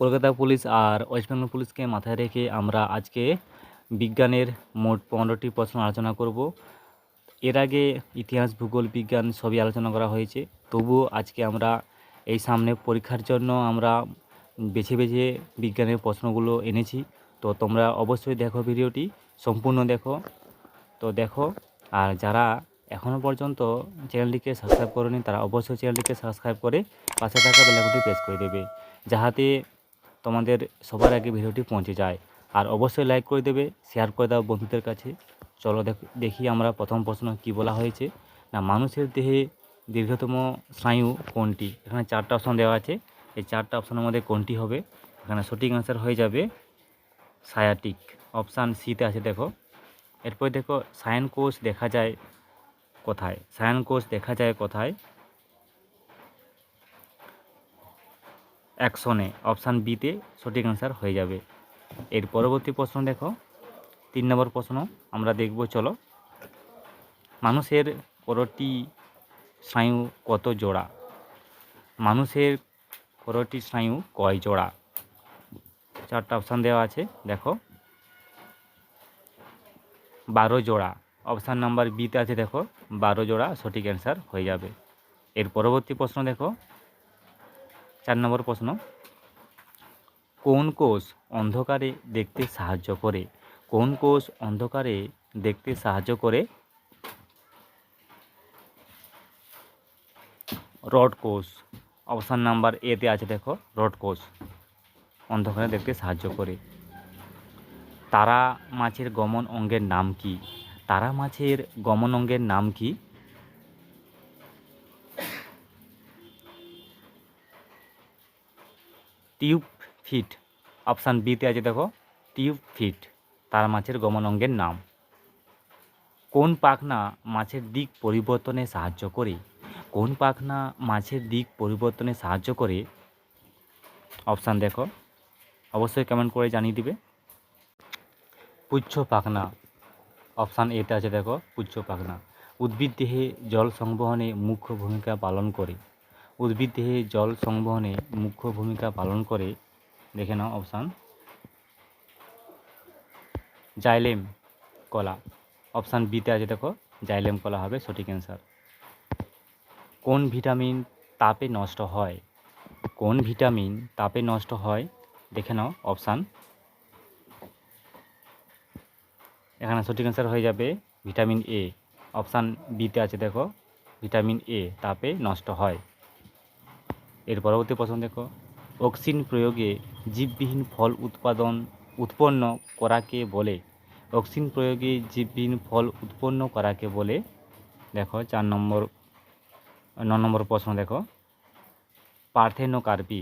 Kolkata police আর West Bengal পুলিশকে মাথায় রেখে আমরা আজকে বিজ্ঞানের মোট পনেরোটি প্রশ্ন আলোচনা করব। এর আগে ইতিহাস, ভূগোল, বিজ্ঞান সবই আলোচনা করা হয়েছে। তবুও আজকে আমরা এই সামনে পরীক্ষার জন্য আমরা বেছে বেছে বিজ্ঞানের প্রশ্নগুলো এনেছি। তো তোমরা অবশ্যই দেখো ভিডিওটি, সম্পূর্ণ দেখো। তো দেখো, আর যারা এখনও পর্যন্ত চ্যানেলটিকে সাবস্ক্রাইব করেনি, তারা অবশ্যই চ্যানেলটিকে সাবস্ক্রাইব করে পাশে থাকা বেলাগুটি প্রেস করে দেবে, যাহাতে তোমাদের সবার আগে ভিডিওটি পৌঁছে যায়। আর অবশ্যই লাইক করে দেবে শেয়ার করে দাও বন্ধুদের কাছে। চলো দেখ আমরা প্রথম প্রশ্ন কি বলা হয়েছে। না, মানুষের দেহে দীর্ঘতম স্নায়ু কোনটি? এখানে চারটা অপশন দেওয়া আছে। এই চারটা অপশনের মধ্যে কোনটি হবে? এখানে সঠিক অ্যান্সার হয়ে যাবে সায়াটিক অপশান সিতে আছে দেখো। এরপর দেখো সায়ান কোষ দেখা যায় কোথায়? সায়ান কোষ দেখা যায় কোথায়? অ্যাকশনে অপশান বিতে সঠিক অ্যান্সার হয়ে যাবে। এর পরবর্তী প্রশ্ন দেখো। তিন নম্বর প্রশ্ন, আমরা দেখব, চলো। মানুষের পরটি স্নায়ু কত জোড়া? মানুষের পরটি স্নায়ু কয় জোড়া? চারটা অপশান দেওয়া আছে, দেখো। বারো জোড়া। অপশান নাম্বার বিতে আছে, দেখো। বারো জোড়া সঠিক অ্যান্সার হয়ে যাবে। এর পরবর্তী প্রশ্ন, দেখো। চার নম্বর প্রশ্ন। কোন কোষ অন্ধকারে দেখতে সাহায্য করে? কোন কোষ অন্ধকারে দেখতে সাহায্য করে? রড কোষ। অপশান নাম্বার এতে আছে দেখো, রড কোষ। অন্ধকারে দেখতে সাহায্য করে। তারা মাছের গমন অঙ্গের নাম কি? তারা মাছের গমন অঙ্গের নাম কি? Tube fit. অপশান বিতে আছে দেখো, টিউব ফিট, তার মাছের গমন অঙ্গের নাম। কোন পাখনা মাছের দিক পরিবর্তনে সাহায্য করে? কোন পাখনা মাছের দিক পরিবর্তনে সাহায্য করে? অপশান দেখো, অবশ্যই কমেন্ট করে জানিয়ে দিবে। পুচ্ছ পাখনা, অপশান এতে আছে দেখো, পুচ্ছ পাখনা। উদ্ভিদ দেহে জল সংবহনে মুখ্য ভূমিকা পালন করে। উদ্ভিদ দেহে জল সংবহনে মুখ্য ভূমিকা পালন করে। দেখে নাও অপশান। জাইলেম কলা। অপশান বিতে আছে দেখো, জাইলেম কলা হবে সঠিক অ্যান্সার কোন ভিটামিন তাপে নষ্ট হয়? কোন ভিটামিন তাপে নষ্ট হয়? দেখে নাও অপশান। এখানে সঠিক অ্যান্সার হয়ে যাবে ভিটামিন এ। অপশান বিতে আছে দেখো, ভিটামিন এ তাপে নষ্ট হয়। এর পরবর্তী প্রশ্ন দেখো। অক্সিন প্রয়োগে জীববিহীন ফল উৎপাদন উৎপন্ন করাকে বলে। অক্সিন প্রয়োগে জীববিহীন ফল উৎপন্ন করাকে বলে। দেখো, চার নম্বর, ন নম্বর প্রশ্ন দেখো। পার্থেনোকার্পি,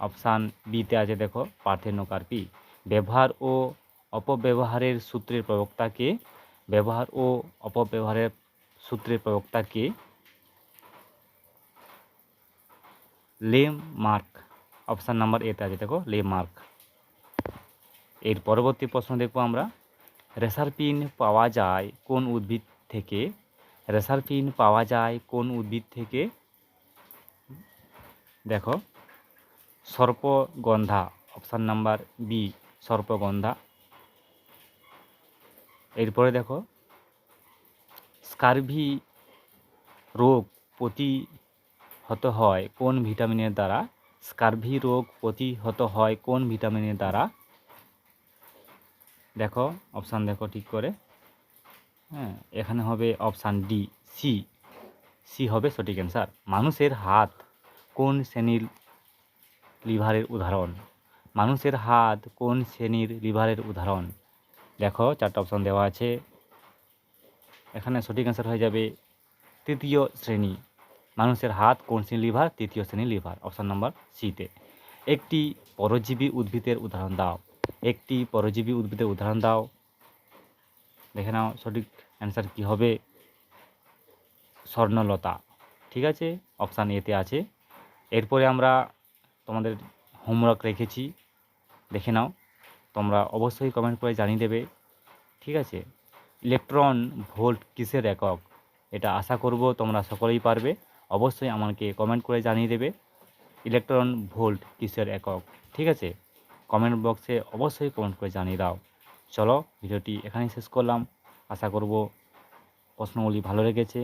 অপশান বিতে আছে দেখো, পার্থেনোকার্পি। ব্যবহার ও অপব্যবহারের সূত্রের প্রবক্তাকে, ব্যবহার ও অপব্যবহারের সূত্রের প্রবক্তাকে লেম মার্ক। অপশান নাম্বার এতে আছে, দেখো লে মার্ক। এর পরবর্তী প্রশ্ন দেখব আমরা। রেসারপিন পাওয়া যায় কোন উদ্ভিদ থেকে? রেসারপিন পাওয়া যায় কোন উদ্ভিদ থেকে? দেখো, সর্পগন্ধা, অপশান নাম্বার বি, সর্পগন্ধা। এরপরে দেখো, স্কারভি রোগ প্রতিহত হয়, কোন ভিটামিনের দ্বারা? স্কারভি রোগ প্রতিহত হয়, কোন ভিটামিনের দ্বারা? দেখো, অপশান দেখো ঠিক করে। হ্যাঁ এখানে হবে অপশান ডি, সি। সি হবে সঠিক অ্যান্সার। মানুষের হাত কোন শ্রেণির লিভারের উদাহরণ? মানুষের হাত কোন শ্রেণির লিভারের উদাহরণ? দেখো, চারটা অপশান দেওয়া আছে। এখানে সঠিক অ্যান্সার হয়ে যাবে তৃতীয় শ্রেণি। মানুষের হাত, কোন শ্রেণির লিভার? তৃতীয় শ্রেণির লিভার। অপশান নম্বর সিতে একটি পরজীবী উদ্ভিদের উদাহরণ দাও। একটি পরজীবী উদ্ভিদের উদাহরণ দাও। দেখে নাও সঠিক অ্যান্সার কী হবে। স্বর্ণলতা। ঠিক আছে? অপশান এতে আছে। এরপরে আমরা তোমাদের হোমওয়ার্ক রেখেছি। দেখে নাও। তোমরা অবশ্যই কমেন্ট করে জানিয়ে দেবে। ঠিক আছে? ইলেকট্রন ভোল্ট কিসের একক? এটা আশা করব তোমরা সকলেই পারবে। অবশ্যই আমাকে কমেন্ট করে জানিয়ে দেবে। ইলেকট্রন ভোল্ট কিসের একক? ঠিক আছে? কমেন্ট বক্সে অবশ্যই কমেন্ট করে জানিয়ে দাও। চলো ভিডিওটি এখানেই শেষ করলাম। আশা করব প্রশ্নগুলি ভালো লেগেছে।